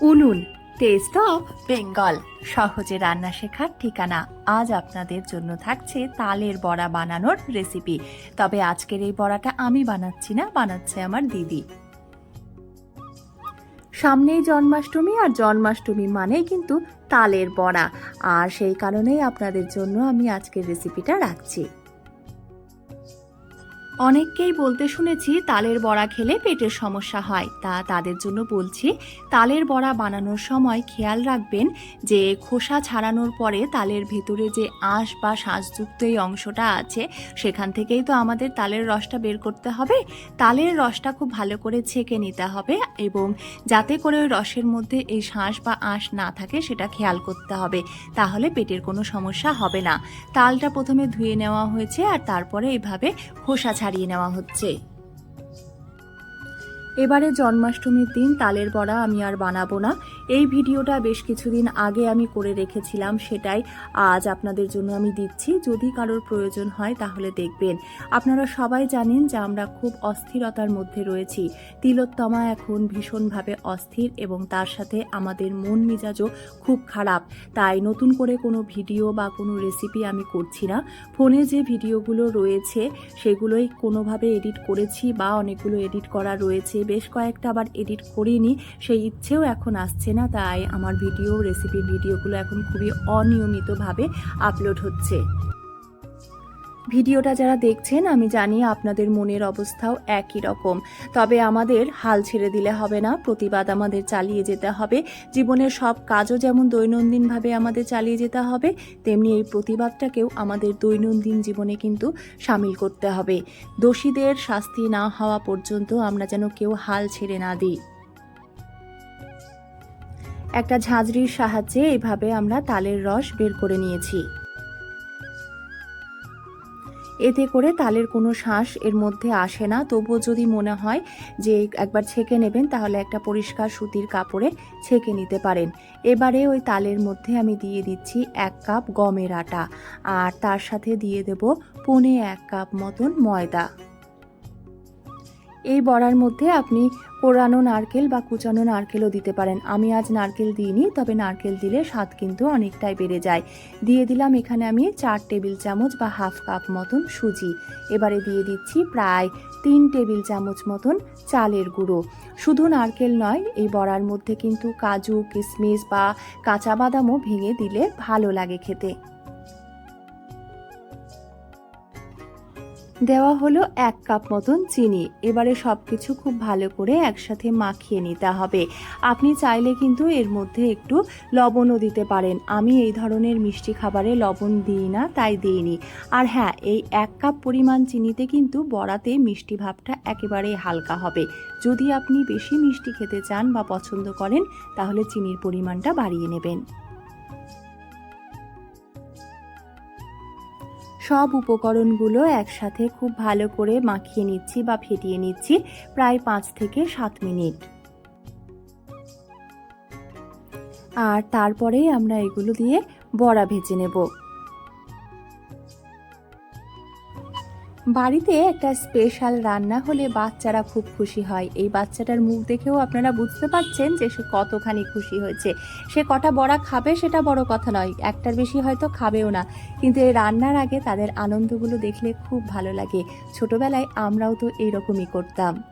উনুন test of Bengal সহজে রান্না শেখার ঠিকানা। আজ আপনাদের জন্য থাকছে তালের বড়া বানানোর রেসিপি তবে আজকের এই বড়াটা আমি বানাচ্ছি না, বানাচ্ছে আমার দিদি। সামনেই জন্মাষ্টমী, আর জন্মাষ্টমী মানেই কিন্তু তালের বড়া। আর সেই কারণেই আপনাদের জন্য আমি আজকের রেসিপিটা রাখছি। অনেককেই বলতে শুনেছি তালের বড়া খেলে পেটের সমস্যা হয়। তা তাদের জন্য বলছি, তালের বড়া বানানোর সময় খেয়াল রাখবেন যে খোসা ছাড়ানোর পরে তালের ভেতরে যে আঁশ বা শাঁসযুক্ত এই অংশটা আছে, সেখান থেকেই তো আমাদের তালের রসটা বের করতে হবে। তালের রসটা খুব ভালো করে ছেঁকে নিতে হবে এবং যাতে করে ওই রসের মধ্যে এই শাঁস বা আঁশ না থাকে সেটা খেয়াল করতে হবে। তাহলে পেটের কোনো সমস্যা হবে না। তালটা প্রথমে ধুয়ে নেওয়া হয়েছে আর তারপরে এইভাবে খোসা ছাড়িয়ে নেওয়া হচ্ছে। এবারে জন্মাষ্টমীর দিন তালের বড়া আমি আর বানাবো না। এই ভিডিওটা বেশ কিছুদিন আগে আমি করে রেখেছিলাম সেটাই আজ আপনাদের জন্য আমি দিচ্ছি। যদি কারোর প্রয়োজন হয় তাহলে দেখবেন। আপনারা সবাই জানেন যে আমরা খুব অস্থিরতার মধ্যে রয়েছি। তিলোত্তমা এখন ভীষণভাবে অস্থির এবং তার সাথে আমাদের মন মেজাজও খুব খারাপ। তাই নতুন করে কোনো ভিডিও বা কোনো রেসিপি আমি করছি না। ফোনে যে ভিডিওগুলো রয়েছে সেগুলোই কোনোভাবে এডিট করেছি বা অনেকগুলো এডিট করা রয়েছে বেশ কয়েকটা আবার এডিট করিনি, সেই ইচ্ছেও এখন আসছে না, তাই আমার ভিডিও রেসিপি ভিডিওগুলো এখন খুবই অনিয়মিতভাবে আপলোড হচ্ছে। ভিডিওটা যারা দেখছেন, আমি জানি আপনাদের মনের অবস্থাও একই রকম। তবে আমাদের হাল ছেড়ে দিলে হবে না, প্রতিবাদ আমাদের চালিয়ে যেতে হবে। জীবনের সব কাজও যেমন দৈনন্দিনভাবে আমাদের চালিয়ে যেতে হবে, তেমনি এই প্রতিবাদটাকেও আমাদের দৈনন্দিন জীবনে কিন্তু সামিল করতে হবে। দোষীদের শাস্তি না হওয়া পর্যন্ত আমরা যেন কেউ হাল ছেড়ে না দিই। একটা ঝাঁঝরির সাহায্যে এইভাবে আমরা তালের রস বের করে নিয়েছি। এতে করে তালের কোনো শ্বাস এর মধ্যে আসে না। তবুও যদি মনে হয় যে একবার ছেঁকে নেবেন, তাহলে একটা পরিষ্কার সুতির কাপড়ে ছেঁকে নিতে পারেন। এবারে ওই তালের মধ্যে আমি দিয়ে দিচ্ছি এক কাপ গমের আটা আর তার সাথে দিয়ে দেব পনে এক কাপ মতন ময়দা। এই বড়ার মধ্যে আপনি কোরানো নারকেল বা কুচানো নারকেলও দিতে পারেন। আমি আজ নারকেল দিইনি, তবে নারকেল দিলে স্বাদ কিন্তু অনেকটাই বেড়ে যায়। দিয়ে দিলাম এখানে আমি চার টেবিল চামচ বা হাফ কাপ মতন সুজি। এবারে দিয়ে দিচ্ছি প্রায় তিন টেবিল চামচ মতন চালের গুঁড়ো। শুধু নারকেল নয়, এই বড়ার মধ্যে কিন্তু কাজু কিশমিশ বা কাঁচা বাদামও ভেঙে দিলে ভালো লাগে খেতে। দেওয়া হলো এক কাপ মতন চিনি। এবারে সব কিছু খুব ভালো করে একসাথে মাখিয়ে নিতে হবে। আপনি চাইলে কিন্তু এর মধ্যে একটু লবণও দিতে পারেন। আমি এই ধরনের মিষ্টি খাবারে লবণ দিই না, তাই দিইনি। আর হ্যাঁ এই এক কাপ পরিমাণ চিনিতে কিন্তু বড়াতে মিষ্টি ভাবটা একেবারেই হালকা হবে। যদি আপনি বেশি মিষ্টি খেতে চান বা পছন্দ করেন, তাহলে চিনির পরিমাণটা বাড়িয়ে নেবেন। সব উপকরণগুলো একসাথে খুব ভালো করে মাখিয়ে নিচ্ছি বা ফেটিয়ে নিচ্ছি প্রায় পাঁচ থেকে সাত মিনিট। আর তারপরে আমরা এগুলো দিয়ে বড়া ভেজে নেব। বাড়িতে একটা স্পেশাল রান্না হলে বাচ্চারা খুব খুশি হয়। এই বাচ্চাটার মুখ দেখেও আপনারা বুঝতে পারছেন যে সে কতখানি খুশি হয়েছে। সে কটা বড়া খাবে সেটা বড় কথা নয়, একটার বেশি হয়তো খাবেও না। কিন্তু এই রান্নার আগে তাদের আনন্দগুলো দেখলে খুব ভালো লাগে। ছোটবেলায় আমরাও তো এইরকমই করতাম।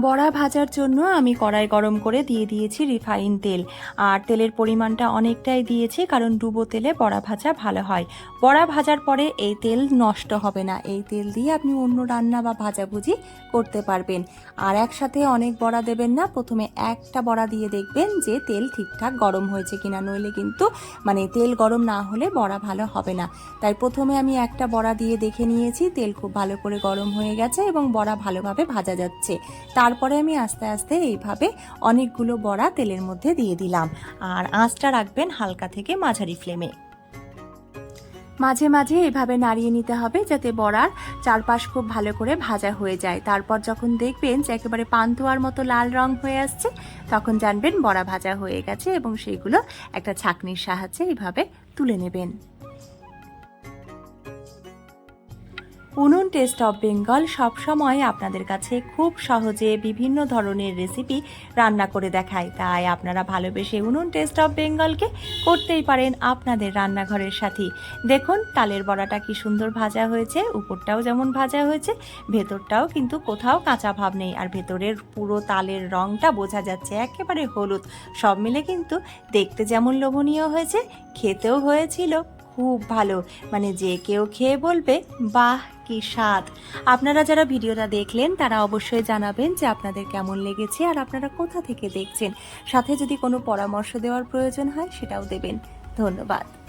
বড়া ভাজার জন্য আমি কড়াই গরম করে দিয়ে দিয়েছি রিফাইন তেল। আর তেলের পরিমাণটা অনেকটাই দিয়েছি কারণ ডুবো তেলে বড়া ভাজা ভালো হয়। বড়া ভাজার পরে এই তেল নষ্ট হবে না। এই তেল দিয়ে আপনি অন্য রান্না বা ভাজাভুজি করতে পারবেন। আর একসাথে অনেক বড়া দেবেন না। প্রথমে একটা বড়া দিয়ে দেখবেন যে তেল ঠিকঠাক গরম হয়েছে কিনা। নইলে কিন্তু মানে তেল গরম না হলে বড়া ভালো হবে না। তাই প্রথমে আমি একটা বড়া দিয়ে দেখে নিয়েছি। তেল খুব ভালো করে গরম হয়ে গেছে এবং বড়া ভালোভাবে ভাজা যাচ্ছে। তারপরে আমি আস্তে আস্তে এইভাবে অনেকগুলো বড়া তেলের মধ্যে দিয়ে দিলাম। আর আঁচটা রাখবেন হালকা থেকে মাঝারি ফ্লেমে। মাঝে মাঝে এভাবে নাড়িয়ে নিতে হবে যাতে বড়ার চারপাশ খুব ভালো করে ভাজা হয়ে যায়। তারপর যখন দেখবেন যে একেবারে পান্তুয়ার মতো লাল রং হয়ে আসছে, তখন জানবেন বড়া ভাজা হয়ে গেছে এবং সেইগুলো একটা ছাকনির সাহায্যে এইভাবে তুলে নেবেন। উনুন টেস্ট অফ বেঙ্গল সবসময় আপনাদের কাছে খুব সহজে বিভিন্ন ধরনের রেসিপি রান্না করে দেখায়। তাই আপনারা ভালোবেসে উনুন টেস্ট অফ বেঙ্গলকে করতেই পারেন আপনাদের রান্নাঘরের সাথী। দেখুন, তালের বড়াটা কি সুন্দর ভাজা হয়েছে, উপরটাও যেমন ভাজা হয়েছে, ভেতরটাও কিন্তু কোথাও কাঁচা ভাব নেই। আর ভেতরের পুরো তালের রংটা বোঝা যাচ্ছে একেবারে হলুদ। সব মিলে কিন্তু দেখতে যেমন লোভনীয় হয়েছে, খেতেও হয়েছিল। খুব ভালো। মানে যে কেউ খেয়ে বলবে, বাহ, কি স্বাদ। আপনারা যারা ভিডিওটা দেখলেন, তারা অবশ্যই জানাবেন যে আপনাদের কেমন লেগেছে আর আপনারা কোথা থেকে দেখছেন। সাথে যদি কোনো পরামর্শ দেওয়ার প্রয়োজন হয়, সেটাও দেবেন। ধন্যবাদ।